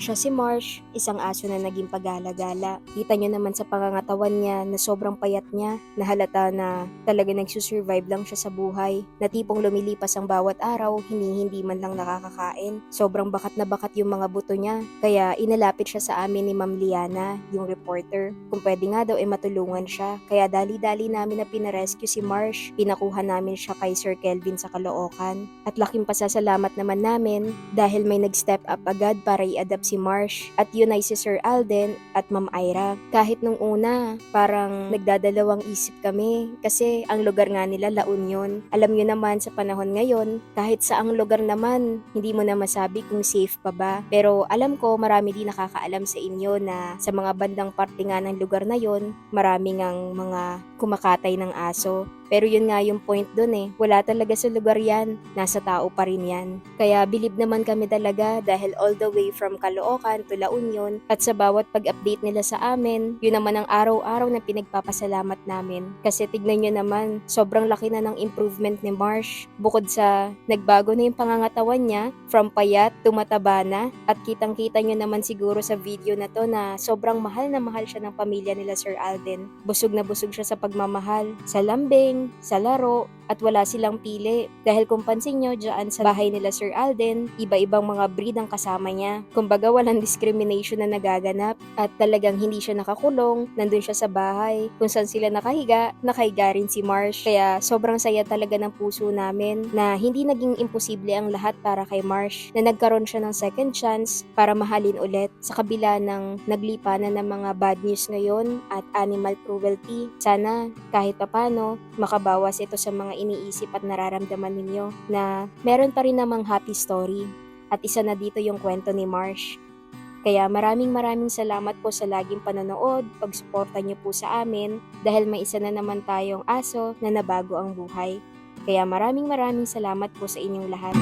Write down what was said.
Siya si Marsh, isang aso na naging pagala-gala. Kita nyo naman sa pangangatawan niya na sobrang payat niya, na halata na talaga nagsusurvive lang siya sa buhay, na tipong lumilipas ang bawat araw, hindi-hindi man lang nakakakain. Sobrang bakat na bakat yung mga buto niya, kaya inalapit siya sa amin ni Ma'am Liana, yung reporter. Kung pwede nga daw ay matulungan siya, kaya dali-dali namin na pinarescue si Marsh, pinakuha namin siya kay Sir Kelvin sa Caloocan. At laking pasasalamat naman namin dahil may nag-step up agad para i-adapt si Marsh at yun ay si Sir Alden at Ma'am Ira. Kahit nung una, parang nagdadalawang isip kami kasi ang lugar nga nila La Union. Alam nyo naman sa panahon ngayon, kahit sa ang lugar naman, hindi mo na masabi kung safe pa ba. Pero alam ko marami din nakakaalam sa inyo na sa mga bandang parte nga ng lugar na yon, marami ngang mga kumakatay ng aso. Pero yun nga yung point dun eh. Wala talaga sa lugar yan. Nasa tao pa rin yan. Kaya bilib naman kami talaga dahil all the way from Caloocan to La Union at sa bawat pag-update nila sa amin, yun naman ang araw-araw na pinagpapasalamat namin. Kasi tignan nyo naman, sobrang laki na ng improvement ni Marsh. Bukod sa nagbago na yung pangangatawan niya, from payat to mataba na. At kitang-kita nyo naman siguro sa video na to na sobrang mahal na mahal siya ng pamilya nila Sir Alden. Busog na busog siya sa pagmamahal, sa lambing, sa laro, at wala silang pili. Dahil kung pansin nyo, dyan sa bahay nila Sir Alden, iba-ibang mga breed ang kasama niya. Kumbaga walang discrimination na nagaganap at talagang hindi siya nakakulong, nandun siya sa bahay. Kung saan sila nakahiga, nakahiga rin si Marsh. Kaya sobrang saya talaga ng puso namin na hindi naging imposible ang lahat para kay Marsh na nagkaroon siya ng second chance para mahalin ulit sa kabila ng naglipanan ng mga bad news ngayon at animal cruelty. Sana kahit papano makabawas ito sa mga iniisip at nararamdaman ninyo na meron pa rin namang happy story. At isa na dito yung kwento ni Marsh. Kaya maraming maraming salamat po sa laging panonood, pagsuporta niyo po sa amin dahil may isa na naman tayong aso na nabago ang buhay. Kaya maraming maraming salamat po sa inyong lahat.